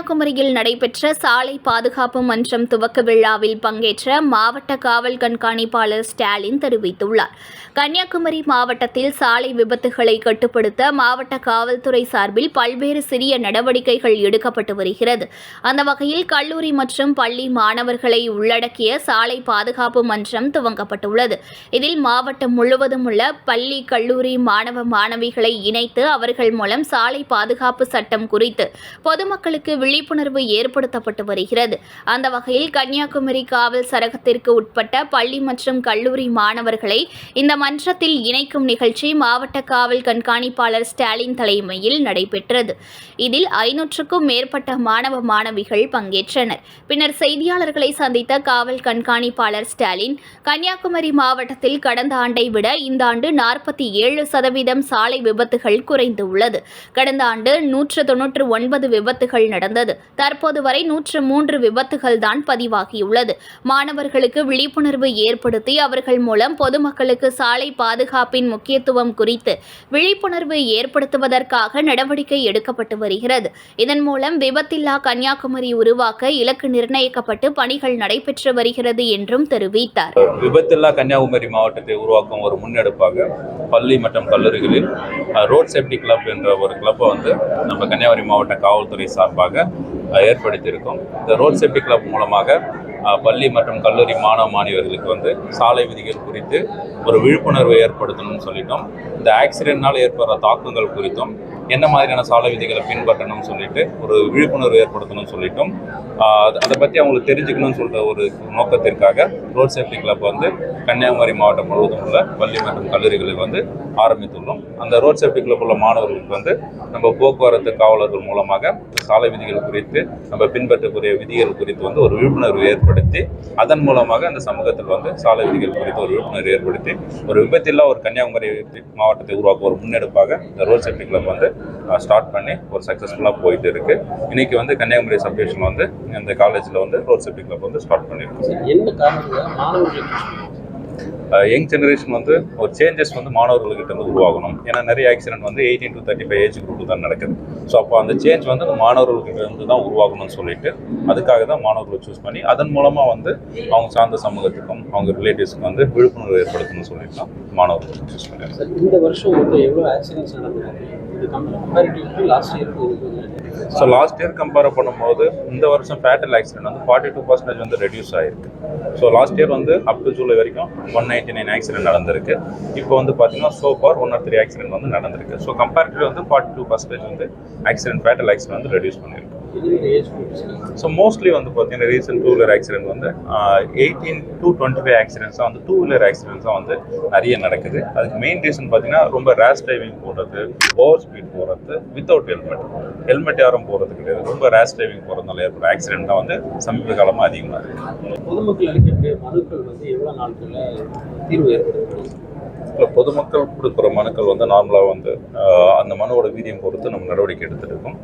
கன்னியாகுமரியில் நடைபெற்ற சாலை பாதுகாப்பு மன்றம் துவக்க விழாவில் பங்கேற்ற மாவட்ட காவல் கண்காணிப்பாளர் ஸ்டாலின் தெரிவித்துள்ளார். கன்னியாகுமரி மாவட்டத்தில் சாலை விபத்துகளை கட்டுப்படுத்த மாவட்ட காவல்துறை சார்பில் பல்வேறு சிறிய நடவடிக்கைகள் எடுக்கப்பட்டு வருகிறது. அந்த வகையில் கல்லூரி மற்றும் பள்ளி மாணவர்களை உள்ளடக்கிய சாலை பாதுகாப்பு மன்றம் துவங்கப்பட்டுள்ளது. இதில் மாவட்டம் முழுவதும் உள்ள பள்ளி கல்லூரி மாணவ மாணவிகளை இணைத்து அவர்கள் மூலம் சாலை பாதுகாப்பு சட்டம் குறித்து பொதுமக்களுக்கு விழிப்புணர்வு ஏற்படுத்தப்பட்டு வருகிறது. அந்த வகையில் கன்னியாகுமரி காவல் சரகத்திற்கு உட்பட்ட பள்ளி மற்றும் கல்லூரி மாணவர்களை இந்த மன்றத்தில் இணைக்கும் நிகழ்ச்சி மாவட்ட காவல் கண்காணிப்பாளர் ஸ்டாலின் தலைமையில் நடைபெற்றது. இதில் ஐநூற்றுக்கும் மேற்பட்ட மாணவ மாணவிகள் பங்கேற்றனர். பின்னர் செய்தியாளர்களை சந்தித்த காவல் கண்காணிப்பாளர் ஸ்டாலின் கன்னியாகுமரி மாவட்டத்தில் கடந்த ஆண்டை விட இந்த ஆண்டு நாற்பத்தி ஏழு சதவீதம் சாலை விபத்துகள் குறைந்துள்ளது. கடந்த ஆண்டு நூற்று தொன்னூற்று ஒன்பது விபத்துகள் நடந்தது. தற்போது வரை நூற்று மூன்று விபத்துகள் தான் பதிவாகியுள்ளது. மாணவர்களுக்கு விழிப்புணர்வு ஏற்படுத்தி அவர்கள் மூலம் பொதுமக்களுக்கு சாலை பாதுகாப்பின் முக்கியத்துவம் குறித்து விழிப்புணர்வு ஏற்படுத்துவதற்காக நடவடிக்கை எடுக்கப்பட்டு வருகிறது. இதன் மூலம் விபத்தில்லா கன்னியாகுமரி உருவாக்க இலக்கு நிர்ணயிக்கப்பட்டு பணிகள் நடைபெற்று வருகிறது என்றும் தெரிவித்தார். விபத்தில்லா கன்னியாகுமரி மாவட்டத்தை உருவாக்கும் ஒரு முன்னெடுப்பாக பள்ளி மற்றும் கல்லூரிகளில் ரோட் சேஃப்டி கிளப் என்ற ஒரு கிளப்பை வந்து நம்ம கன்னியாகுமரி மாவட்ட காவல்துறை சார்பாக ஏற்படுத்தியிருக்கோம். இந்த ரோட் சேஃப்டி கிளப் மூலமாக பள்ளி மற்றும் கல்லூரி மாணவ மாணவியர்களுக்கு வந்து சாலை விதிகள் குறித்து ஒரு விழிப்புணர்வு ஏற்படுத்தணும்னு சொல்லிட்டோம். இந்த ஆக்சிடென்ட்னால் ஏற்படுற தாக்கங்கள் குறித்தும் என்ன மாதிரியான சாலை விதிகளை பின்பற்றணும்னு சொல்லிட்டு ஒரு விழிப்புணர்வு ஏற்படுத்தணும்னு சொல்லிட்டோம். அது- அதை பற்றி அவங்களுக்கு தெரிஞ்சுக்கணும்னு சொல்கிற ஒரு நோக்கத்திற்காக ரோட் சேஃப்டி கிளப் வந்து கன்னியாகுமரி மாவட்டம் முழுவதும் உள்ள பள்ளி மற்றும் கல்லூரிகளில் வந்து ஆரம்பித்துள்ளோம். அந்த ரோட் சேஃப்டி கிளப் உள்ள மாணவர்களுக்கு வந்து நம்ம போக்குவரத்து காவலர்கள் மூலமாக சாலை விதிகள் குறித்து நம்ம பின்பற்றக்கூடிய விதிகள் குறித்து வந்து ஒரு விழிப்புணர்வு ஏற்படுத்தி ஏற்படுத்தி அதன் மூலமாக அந்த சமூகத்தில் வந்து சாலை விதிகள் குறித்து ஒரு விழிப்புணர்வு ஏற்படுத்தி ஒரு விபத்தில்லா ஒரு கன்னியாகுமரி மாவட்டத்தை உருவாக்க ஒரு முன்னெடுப்பாக இந்த ரோட் சேஃப்டி கிளப் வந்து ஸ்டார்ட் பண்ணி ஒரு சக்ஸஸ்ஃபுல்லாக போயிட்டு இருக்கு. இன்னைக்கு வந்து கன்னியாகுமரி சப்டிவிஷன் வந்து இந்த காலேஜில் வந்து ரோட் சேஃப்டி கிளப் வந்து ஸ்டார்ட் பண்ணியிருக்கோம் என்ன காரணம்? யங் ஜெனரேஷன் வந்து ஒரு சேஞ்சஸ் வந்து மாணவர்கள்கிட்ட இருந்து உருவாகணும். ஏன்னா நிறைய ஆக்சிடென்ட் வந்து eighteen to thirty five age group தான் நடக்குது. ஸோ அப்போ அந்த சேஞ்ச் வந்து நம்ம மாணவர்கள்கிட்ட இருந்து தான் உருவாகணும்னு சொல்லிட்டு அதுக்காக தான் மாணவர்களை சூஸ் பண்ணி அதன் மூலமாக வந்து அவங்க சார்ந்த சமூகத்துக்கும் அவங்க ரிலேட்டிவ்ஸ்க்கும் வந்து விழிப்புணர்வு ஏற்படுத்தணும்னு சொல்லிட்டு தான் மாணவர்கள் சூஸ் பண்ணியிருக்காங்க இந்த வருஷம் வந்து எவ்வளோ ஆக்சிடென்ட்ஸ் டு லாஸ்ட் இயருக்கு ஸோ லாஸ்ட் இயர் கம்பேர் பண்ணும்போது இந்த வருஷம் ஃபேட்டல் ஆக்சிடென்ட் வந்து ஃபார்ட்டி டூ பர்சன்டேஜ் வந்து ரெடியூஸ் ஆயிருக்கு. ஸோ லாஸ்ட் இயர் வந்து அப் டு ஜூலை வரைக்கும் ஒன் நைன்டி நைன் ஆக்சிடென்ட் நடந்திருக்கு. இப்போ வந்து பார்த்தீங்கன்னா so far one or three accident வந்து நடந்திருக்கு. ஸோ கம்பேரிட்டிவ் வந்து ஃபார்ட்டி டூ பர்சன்டேஜ் வந்து ஆக்சிடென்ட் ஃபேட்டல் ஆக்சிடென்ட் வந்து ரெடியூஸ் பண்ணியிருக்கு ஸோ மோஸ்ட்லி வந்து பார்த்தீங்கன்னா ரீசெண்ட் டூ வீலர் ஆக்சிடென்ட் வந்து எயிட்டீன் டு டுவெண்ட்டி ஃபைவ் ஆக்சிடென்ட்ஸாக வந்து டூ வீலர் ஆக்சிடென்ட்ஸாக வந்து நிறைய நடக்குது. அதுக்கு மெயின் ரீசன் பார்த்தீங்கன்னா ரொம்ப ரேஷ் டிரைவிங் போடுறது ஓவர் ஸ்பீட் போகிறது வித்தவுட் ஹெல்மெட் ஹெல்மெட் யாரும் போகிறது கிடையாது. ரொம்ப ரேஷ் டிரைவிங் போகிறதுனால ஏற்படுற ஆக்சிடென்ட் தான் வந்து சமீப காலமாக அதிகமாக இருக்குது பொதுமக்கள் அளிக்கக்கூடிய மனுக்கள் வந்து எவ்வளோ நாட்களில் தீர்வு ஏற்படுத்தணும் இல்லை பொதுமக்கள் கொடுக்குற மனுக்கள் வந்து நார்மலாக வந்து அந்த மனுவோட வீரியம் பொறுத்து நம்ம நடவடிக்கை எடுத்துட்டு இருக்கோம்.